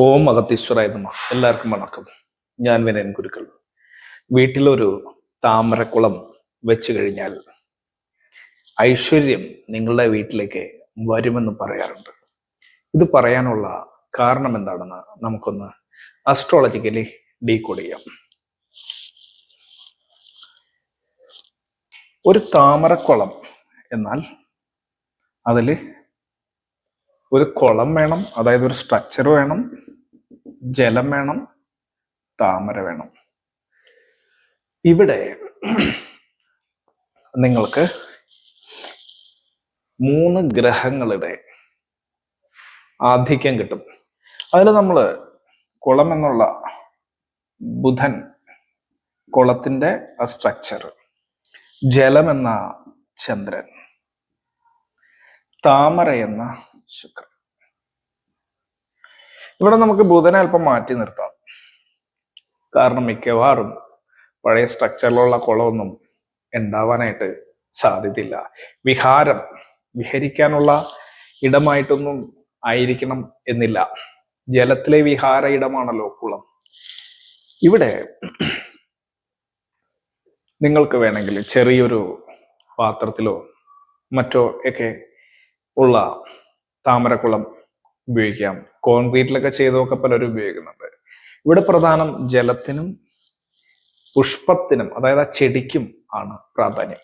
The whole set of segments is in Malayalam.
ഓം അഗത്തീശ്വരായ നമ. എല്ലാവർക്കും വണക്കം. ഞാൻ വിനയൻ ഗുരുക്കൾ. വീട്ടിലൊരു താമരക്കുളം വെച്ച് കഴിഞ്ഞാൽ ഐശ്വര്യം നിങ്ങളുടെ വീട്ടിലേക്ക് വരുമെന്ന് പറയാറുണ്ട്. ഇത് പറയാനുള്ള കാരണം എന്താണെന്ന് നമുക്കൊന്ന് അസ്ട്രോളജിക്കലി ഡീകോഡ് ചെയ്യാം. ഒരു താമരക്കുളം എന്നാൽ അതിൽ ഒരു കുളം വേണം അതായത് ഒരു സ്ട്രക്ചർ വേണം ജലം വേണം താമര വേണം. ഇവിടെ നിങ്ങൾക്ക് മൂന്ന് ഗ്രഹങ്ങളുടെ ആധിക്യം കിട്ടും. അതിൽ നമ്മൾ കുളം എന്നുള്ള ബുധൻ കുളത്തിന്റെ സ്ട്രക്ചർ ജലം എന്ന ചന്ദ്രൻ താമര എന്ന ശുക്രൻ. ഇവിടെ നമുക്ക് ബുധനെ അല്പം മാറ്റി നിർത്താം. കാരണം മിക്കവാറും പഴയ സ്ട്രക്ചറിലുള്ള കുളമൊന്നും ഉണ്ടാവാനായിട്ട് സാധ്യതയില്ല. വിഹാരം വിഹരിക്കാനുള്ള ഇടമായിട്ടൊന്നും ആയിരിക്കണം എന്നില്ല. ജലത്തിലെ വിഹാര ഇടമാണല്ലോ കുളം. ഇവിടെ നിങ്ങൾക്ക് വേണമെങ്കിൽ ചെറിയൊരു പാത്രത്തിലോ മറ്റോ ഒക്കെ ഉള്ള താമരക്കുളം ഉപയോഗിക്കാം. കോൺക്രീറ്റിലൊക്കെ ചെയ്തൊക്കെ പലരും ഉപയോഗിക്കുന്നുണ്ട്. ഇവിടെ പ്രധാനം ജലത്തിനും പുഷ്പത്തിനും അതായത് ആ ചെടിക്കും ആണ് പ്രാധാന്യം.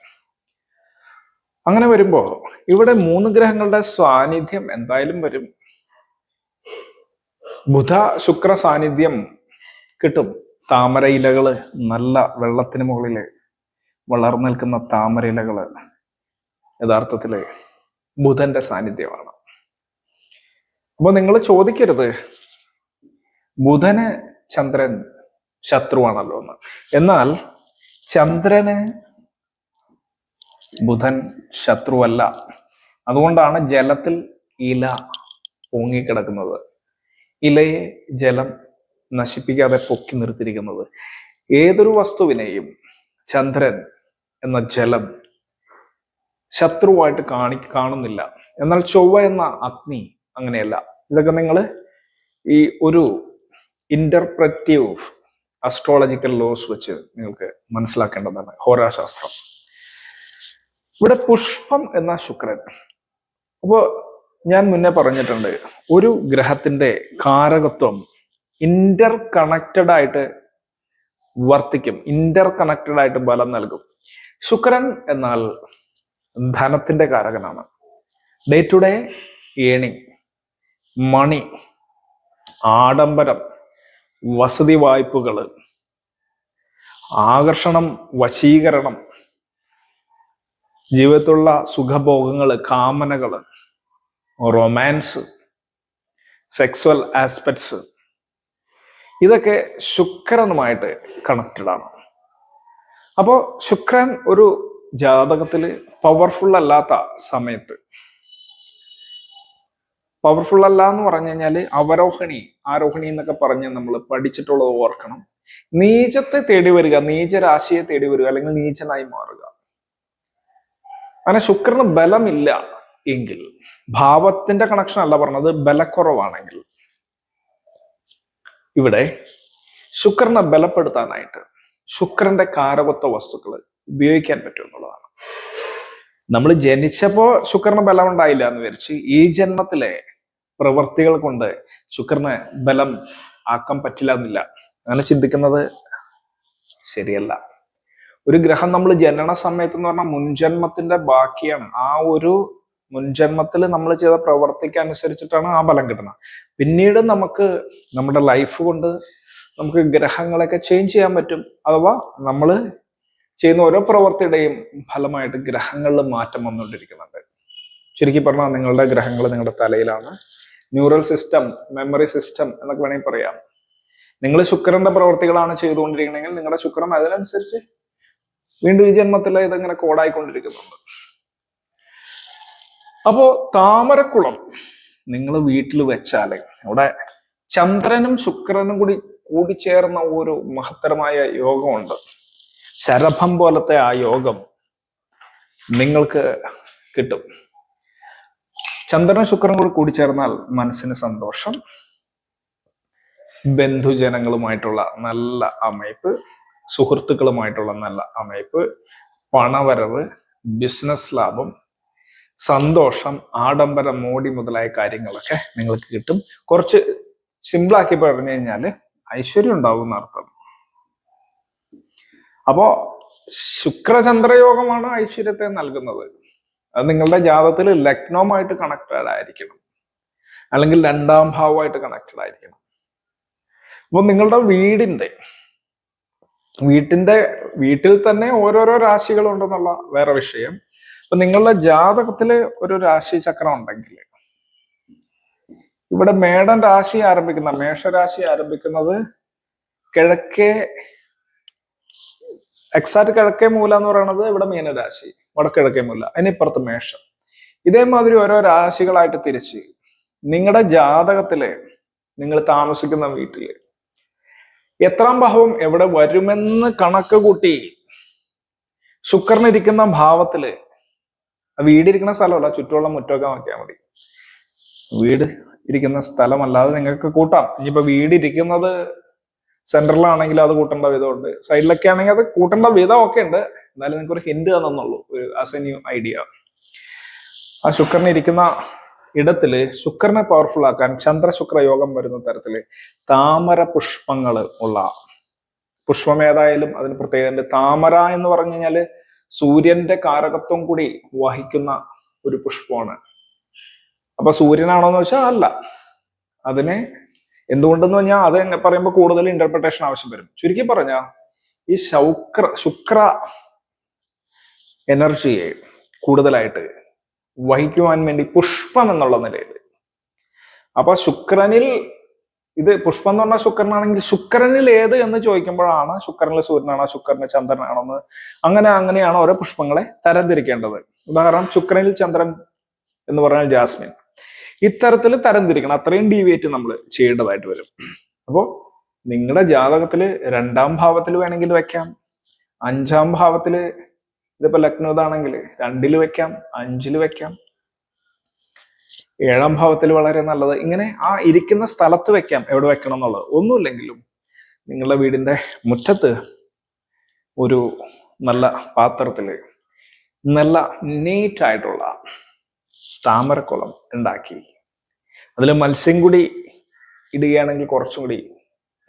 അങ്ങനെ വരുമ്പോൾ ഇവിടെ മൂന്ന് ഗ്രഹങ്ങളുടെ സാന്നിധ്യം എന്തായാലും വരും. ബുധ ശുക്ര സാന്നിധ്യം കിട്ടും. താമര ഇലകൾ നല്ല വെള്ളത്തിന് മുകളിൽ വളർന്നു നിൽക്കുന്ന താമര ഇലകൾ യഥാർത്ഥത്തിൽ ബുധന്റെ സാന്നിധ്യമാണ്. അപ്പൊ നിങ്ങൾ ചോദിക്കരുത്. ബുധന് ചന്ദ്രൻ ശത്രുവാണല്ലോ എന്ന്. എന്നാൽ ചന്ദ്രന് ബുധൻ ശത്രുവല്ല. അതുകൊണ്ടാണ് ജലത്തിൽ ഇല പൊങ്ങിക്കിടക്കുന്നത്. ഇലയെ ജലം നശിപ്പിക്കാതെ പൊക്കി നിർത്തിയിരിക്കുന്നത്. ഏതൊരു വസ്തുവിനെയും ചന്ദ്രൻ എന്ന ജലം ശത്രുവായിട്ട് കാണി കാണുന്നില്ല. എന്നാൽ ചൊവ്വ എന്ന അഗ്നി അങ്ങനെയല്ല. ഇതൊക്കെ നിങ്ങൾ ഈ ഒരു ഇന്റർപ്രറ്റീവ് അസ്ട്രോളജിക്കൽ ലോസ് വെച്ച് നിങ്ങൾക്ക് മനസ്സിലാക്കേണ്ടതാണ്. ഹോരാശാസ്ത്രം. ഇവിടെ പുഷ്പം എന്ന ശുക്രൻ. അപ്പോ ഞാൻ മുന്നേ പറഞ്ഞിട്ടുണ്ട് ഒരു ഗ്രഹത്തിന്റെ കാരകത്വം ഇന്റർ കണക്റ്റഡ് ആയിട്ട് വർത്തിക്കും. ഇന്റർ കണക്റ്റഡ് ആയിട്ട് ബലം നൽകും. ശുക്രൻ എന്നാൽ ധനത്തിന്റെ കാരകനാണ്. ഡേ ടു ഡേ ഏണിങ് മണി ആഡംബരം വസതി വായ്പകൾ ആകർഷണം വശീകരണം ജീവിതത്തിലുള്ള സുഖഭോഗങ്ങൾ കാമനകൾ റൊമാൻസ് സെക്സ്വൽ ആസ്പെക്ട്സ്. ഇതൊക്കെ ശുക്രനുമായിട്ട് കണക്റ്റഡ് ആണ്. അപ്പോൾ ശുക്രൻ ഒരു ജാതകത്തിൽ പവർഫുൾ അല്ലാത്ത സമയത്ത് പവർഫുൾ അല്ല എന്ന് പറഞ്ഞു കഴിഞ്ഞാൽ അവരോഹിണി ആരോഹിണി എന്നൊക്കെ പറഞ്ഞ് നമ്മൾ പഠിച്ചിട്ടുള്ളത് ഓർക്കണം. നീചത്തെ തേടി വരിക നീചരാശിയെ തേടി വരിക അല്ലെങ്കിൽ നീചനായി മാറുക. അങ്ങനെ ശുക്രന് ബലമില്ല എങ്കിൽ ഭാവത്തിന്റെ കണക്ഷൻ അല്ല പറഞ്ഞത് ബലക്കുറവാണെങ്കിൽ. ഇവിടെ ശുക്രനെ ബലപ്പെടുത്താനായിട്ട് ശുക്രന്റെ കാരകത്വ വസ്തുക്കൾ ഉപയോഗിക്കാൻ പറ്റും എന്നുള്ളതാണ്. നമ്മൾ ജനിച്ചപ്പോ ശുക്രന് ബലം ഉണ്ടായില്ല എന്ന് വിചാരിച്ച് ഈ ജന്മത്തിലെ പ്രവൃത്തികൾ കൊണ്ട് ശുക്രന് ബലം ആക്കാൻ പറ്റില്ല എന്നില്ല. അങ്ങനെ ചിന്തിക്കുന്നത് ശരിയല്ല. ഒരു ഗ്രഹം നമ്മൾ ജനന സമയത്ത് എന്ന് പറഞ്ഞാൽ മുൻജന്മത്തിന്റെ ബാക്കിയാണ് ആ ഒരു മുൻജന്മത്തിൽ നമ്മൾ ചെയ്ത പ്രവർത്തിക്ക് അനുസരിച്ചിട്ടാണ് ആ ബലം കിട്ടുന്നത്. പിന്നീട് നമുക്ക് നമ്മുടെ ലൈഫ് കൊണ്ട് നമുക്ക് ഗ്രഹങ്ങളൊക്കെ ചേഞ്ച് ചെയ്യാൻ പറ്റും. അഥവാ നമ്മൾ ചെയ്യുന്ന ഓരോ പ്രവൃത്തിയുടെയും ഫലമായിട്ട് ഗ്രഹങ്ങളിൽ മാറ്റം വന്നുകൊണ്ടിരിക്കുന്നുണ്ട്. ചുരുക്കി പറഞ്ഞാൽ നിങ്ങളുടെ ഗ്രഹങ്ങൾ നിങ്ങളുടെ തലയിലാണ്. ന്യൂറൽ സിസ്റ്റം മെമ്മറി സിസ്റ്റം എന്നൊക്കെ വേണമെങ്കിൽ പറയാം. നിങ്ങൾ ശുക്രന്റെ പ്രവർത്തികളാണ് ചെയ്തുകൊണ്ടിരിക്കണമെങ്കിൽ നിങ്ങളുടെ ശുക്രൻ അതിനനുസരിച്ച് വീണ്ടും ഈ ജന്മത്തിൽ ഇതങ്ങനെ കോടായിക്കൊണ്ടിരിക്കുന്നുണ്ട് അപ്പോ താമരക്കുളം നിങ്ങൾ വീട്ടിൽ വെച്ചാൽ അവിടെ ചന്ദ്രനും ശുക്രനും കൂടി കൂടിച്ചേർന്ന ഒരു മഹത്തരമായ യോഗമുണ്ട്. ശരഭം പോലത്തെ ആ യോഗം നിങ്ങൾക്ക് കിട്ടും. ചന്ദ്രനും ശുക്രനും കൂടി കൂടിച്ചേർന്നാൽ മനസ്സിന് സന്തോഷം. ബന്ധുജനങ്ങളുമായിട്ടുള്ള നല്ല അമയപ്പ് സുഹൃത്തുക്കളുമായിട്ടുള്ള നല്ല അമയപ്പ് പണവരവ് ബിസിനസ് ലാഭം സന്തോഷം ആഡംബര മോടി മുതലായ കാര്യങ്ങളൊക്കെ നിങ്ങൾക്ക് കിട്ടും. കുറച്ച് സിമ്പിളാക്കി പറഞ്ഞു കഴിഞ്ഞാൽ ഐശ്വര്യം ഉണ്ടാവും എന്നർത്ഥം അപ്പോ ശുക്രചന്ദ്രയോഗമാണ് ഐശ്വര്യത്തെ നൽകുന്നത്. അത് നിങ്ങളുടെ ജാതത്തിൽ ലഗ്നവുമായിട്ട് കണക്റ്റഡ് ആയിരിക്കണം. അല്ലെങ്കിൽ രണ്ടാം ഭാവമായിട്ട് കണക്റ്റഡ് ആയിരിക്കണം. അപ്പൊ നിങ്ങളുടെ വീടിന്റെ വീട്ടിന്റെ വീട്ടിൽ തന്നെ ഓരോരോ രാശികളുണ്ടെന്നുള്ള വേറെ വിഷയം. അപ്പൊ നിങ്ങളുടെ ജാതകത്തിൽ ഒരു രാശി ചക്രം ഉണ്ടെങ്കിൽ ഇവിടെ മേടൻ രാശി ആരംഭിക്കുന്ന മേഷരാശി ആരംഭിക്കുന്നത് കിഴക്കേ എക്സാക്ട് കിഴക്കേ മൂല എന്ന് പറയുന്നത് ഇവിടെ മീനരാശി. വടക്കിഴക്കേ മുല്ല അതിനിപ്പുറത്ത് മേഷം. ഇതേമാതിരി ഓരോ രാശികളായിട്ട് തിരിച്ച് നിങ്ങളുടെ ജാതകത്തിലെ നിങ്ങൾ താമസിക്കുന്ന വീട്ടിൽ എത്രാം ഭാവം എവിടെ വരുമെന്ന് കണക്ക് കൂട്ടി ശുക്രനിരിക്കുന്ന ഭാവത്തിൽ വീടിരിക്കുന്ന സ്ഥലമല്ല ചുറ്റുമുള്ള മുറ്റമൊക്കെ നോക്കിയാൽ മതി. വീട് ഇരിക്കുന്ന സ്ഥലമല്ലാതെ നിങ്ങൾക്ക് കൂട്ടാം. ഇനിയിപ്പോ വീട് സെൻട്രലാണെങ്കിൽ അത് കൂട്ടേണ്ട വിധമുണ്ട്. സൈഡിലൊക്കെ ആണെങ്കിൽ അത് കൂട്ടേണ്ട ഒക്കെ ഉണ്ട്. എന്നാലും നിങ്ങൾക്ക് ഒരു ഹിന്റ് തന്നുള്ളൂ ഒരു ആസ് എ ന്യൂ ഐഡിയ ആ ശുക്രൻ ഇരിക്കുന്ന ഇടത്തിൽ ശുക്രനെ പവർഫുൾ ആക്കാൻ ചന്ദ്രശുക്ര യോഗം വരുന്ന തരത്തിൽ താമര പുഷ്പങ്ങൾ ഉള്ള പുഷ്പം ഏതായാലും അതിന് പ്രത്യേകത താമര എന്ന് പറഞ്ഞു കഴിഞ്ഞാൽ സൂര്യന്റെ കാരകത്വം കൂടി വഹിക്കുന്ന ഒരു പുഷ്പമാണ്. അപ്പൊ സൂര്യനാണോന്ന് വെച്ചാൽ അല്ല. അതിനെ എന്തുകൊണ്ടെന്ന് പറഞ്ഞാൽ അത് പറയുമ്പോൾ കൂടുതൽ ഇന്റർപ്രിട്ടേഷൻ ആവശ്യം വരും. ചുരുക്കി പറഞ്ഞ ഈ ശൗക്ര ശുക്ര എനർജിയെ കൂടുതലായിട്ട് വഹിക്കുവാൻ വേണ്ടി പുഷ്പം എന്നുള്ള നിലയിൽ. അപ്പൊ ശുക്രനിൽ ഇത് പുഷ്പം എന്ന് പറഞ്ഞാൽ ശുക്രനാണെങ്കിൽ ശുക്രനിൽ ഏത് എന്ന് ചോദിക്കുമ്പോഴാണ് ശുക്രനിൽ സൂര്യനാണോ ശുക്രന് ചന്ദ്രനാണോ എന്ന് അങ്ങനെ അങ്ങനെയാണ് ഓരോ പുഷ്പങ്ങളെ തരംതിരിക്കേണ്ടത്. ഉദാഹരണം ശുക്രനിൽ ചന്ദ്രൻ എന്ന് പറഞ്ഞാൽ ജാസ്മിൻ. ഇത്തരത്തിൽ തരംതിരിക്കണം. അത്രയും ഡീവിയേറ്റ് നമ്മൾ ചെയ്യേണ്ടതായിട്ട് വരും. അപ്പോൾ നിങ്ങളുടെ ജാതകത്തിൽ രണ്ടാം ഭാവത്തിൽ വേണമെങ്കിൽ വെക്കാം. അഞ്ചാം ഭാവത്തിൽ ഇതിപ്പോ ലഗ്നോതാണെങ്കിൽ രണ്ടിൽ വെക്കാം അഞ്ചിൽ വെക്കാം. ഏഴാം ഭാവത്തിൽ വളരെ നല്ലത്. ഇങ്ങനെ ആ ഇരിക്കുന്ന സ്ഥലത്ത് വെക്കാം എവിടെ വെക്കണം എന്നുള്ളത്. ഒന്നുമില്ലെങ്കിലും നിങ്ങളുടെ വീടിന്റെ മുറ്റത്ത് ഒരു നല്ല പാത്രത്തിൽ നല്ല നീറ്റ് ആയിട്ടുള്ള താമരക്കുളം ഉണ്ടാക്കി. അതിൽ മത്സ്യം കൂടി ഇടുകയാണെങ്കിൽ കുറച്ചും കൂടി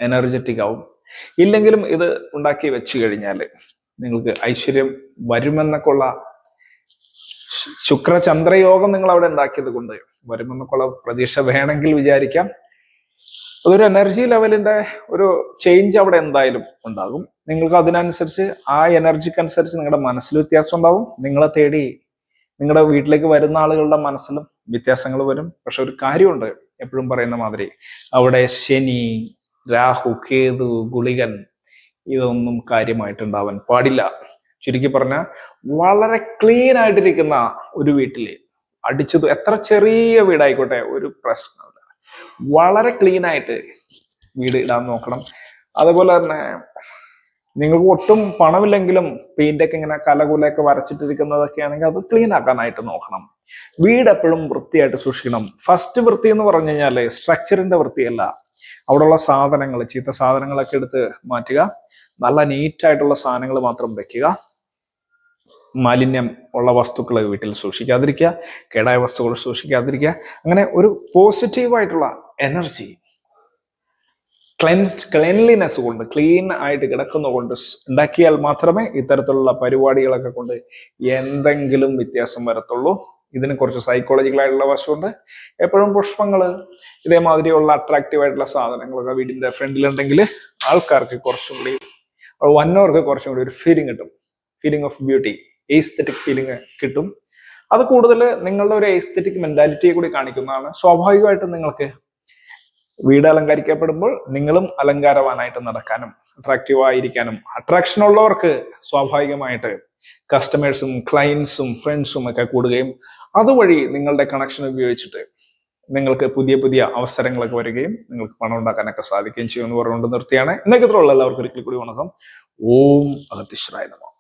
എനർജറ്റിക് ആവും. ഇല്ലെങ്കിലും ഇത് ഉണ്ടാക്കി വെച്ച് കഴിഞ്ഞാൽ നിങ്ങൾക്ക് ഐശ്വര്യം വരുമെന്നൊക്കെ ഉള്ള ശുക്രചന്ദ്രയോഗം നിങ്ങൾ അവിടെ ഉണ്ടാക്കിയത് കൊണ്ട് വരുമെന്നൊക്കെ ഉള്ള പ്രതീക്ഷ വേണമെങ്കിൽ വിചാരിക്കാം. അതൊരു എനർജി ലെവലിന്റെ ഒരു ചേഞ്ച് അവിടെ എന്തായാലും ഉണ്ടാകും. നിങ്ങൾക്ക് അതിനനുസരിച്ച് ആ എനർജിക്ക് അനുസരിച്ച് നിങ്ങളുടെ മനസ്സിൽ വ്യത്യാസം ഉണ്ടാവും. നിങ്ങളെ തേടി നിങ്ങളുടെ വീട്ടിലേക്ക് വരുന്ന ആളുകളുടെ മനസ്സിലും വ്യത്യാസങ്ങൾ വരും. പക്ഷെ ഒരു കാര്യമുണ്ട് എപ്പോഴും പറയുന്ന മാതിരി. അവിടെ ശനി രാഹു കേതു ഗുളികൻ ഇതൊന്നും കാര്യമായിട്ടുണ്ടാവാൻ പാടില്ല. ചുരുക്കി പറഞ്ഞ വളരെ ക്ലീൻ ആയിട്ടിരിക്കുന്ന ഒരു വീട്ടിൽ അടിച്ചത് എത്ര ചെറിയ വീടായിക്കോട്ടെ ഒരു പ്രശ്നമില്ല വളരെ ക്ലീൻ ആയിട്ട് വീട് ഇടാൻ നോക്കണം. അതുപോലെ തന്നെ നിങ്ങൾക്ക് ഒട്ടും പണമില്ലെങ്കിലും പെയിന്റ് ഒക്കെ ഇങ്ങനെ കലകുലയൊക്കെ വരച്ചിട്ടിരിക്കുന്നതൊക്കെ ആണെങ്കിൽ അത് ക്ലീൻ ആക്കാനായിട്ട് നോക്കണം. വീട് എപ്പോഴും വൃത്തിയായിട്ട് സൂക്ഷിക്കണം. ഫസ്റ്റ് വൃത്തി എന്ന് പറഞ്ഞു കഴിഞ്ഞാൽ സ്ട്രക്ചറിന്റെ വൃത്തിയല്ല. അവിടെയുള്ള സാധനങ്ങൾ ചീത്ത സാധനങ്ങളൊക്കെ എടുത്ത് മാറ്റുക. നല്ല നീറ്റായിട്ടുള്ള സാധനങ്ങൾ മാത്രം വെക്കുക. മാലിന്യം ഉള്ള വസ്തുക്കൾ വീട്ടിൽ സൂക്ഷിക്കാതിരിക്കുക. കേടായ വസ്തുക്കൾ സൂക്ഷിക്കാതിരിക്കുക. അങ്ങനെ ഒരു പോസിറ്റീവായിട്ടുള്ള എനർജി ക്ലെൻസ് ക്ലെൻലിനെസ് കൊണ്ട് ക്ലീൻ ആയിട്ട് കിടക്കുന്ന കൊണ്ട് സ് ഉണ്ടാക്കിയാൽ മാത്രമേ ഇത്തരത്തിലുള്ള പരിപാടികളൊക്കെ കൊണ്ട് എന്തെങ്കിലും വ്യത്യാസം വരത്തുള്ളൂ. ഇതിന് കുറച്ച് സൈക്കോളജിക്കൽ ആയിട്ടുള്ള വശമുണ്ട്. എപ്പോഴും പുഷ്പങ്ങൾ ഇതേമാതിരിയുള്ള അട്രാക്റ്റീവ് ആയിട്ടുള്ള സാധനങ്ങളൊക്കെ വീടിന്റെ ഫ്രണ്ടിലുണ്ടെങ്കിൽ ആൾക്കാർക്ക് കുറച്ചും കൂടി വന്നവർക്ക് കുറച്ചും കൂടി ഒരു ഫീലിംഗ് കിട്ടും. Feeling of beauty aesthetic feeling കിട്ടും. അത് കൂടുതൽ നിങ്ങളുടെ ഒരു എയ്സ്തെറ്റിക് മെന്റാലിറ്റിയെ കൂടി കാണിക്കുന്നതാണ്. സ്വാഭാവികമായിട്ടും നിങ്ങൾക്ക് വീട് അലങ്കരിക്കപ്പെടുമ്പോൾ നിങ്ങളും അലങ്കാരവാനായിട്ട് നടക്കാനും അട്രാക്റ്റീവ് ആയിരിക്കാനും അട്രാക്ഷൻ ഉള്ളവർക്ക് സ്വാഭാവികമായിട്ട് കസ്റ്റമേഴ്സും ക്ലയൻസും ഫ്രണ്ട്സും ഒക്കെ കൂടുകയും അതുവഴി നിങ്ങളുടെ കണക്ഷൻ ഉപയോഗിച്ചിട്ട് നിങ്ങൾക്ക് പുതിയ പുതിയ അവസരങ്ങളൊക്കെ വരികയും നിങ്ങൾക്ക് പണം ഉണ്ടാക്കാനൊക്കെ സാധിക്കുകയും ചെയ്യുമെന്ന് പറഞ്ഞുകൊണ്ട് നിർത്തിയാണ്. ഇന്നൊക്കെ ഉള്ള. എല്ലാവർക്കും ഒരിക്കൽ കൂടി വണക്കം. ഓം അഗതിശ്രായ നമ.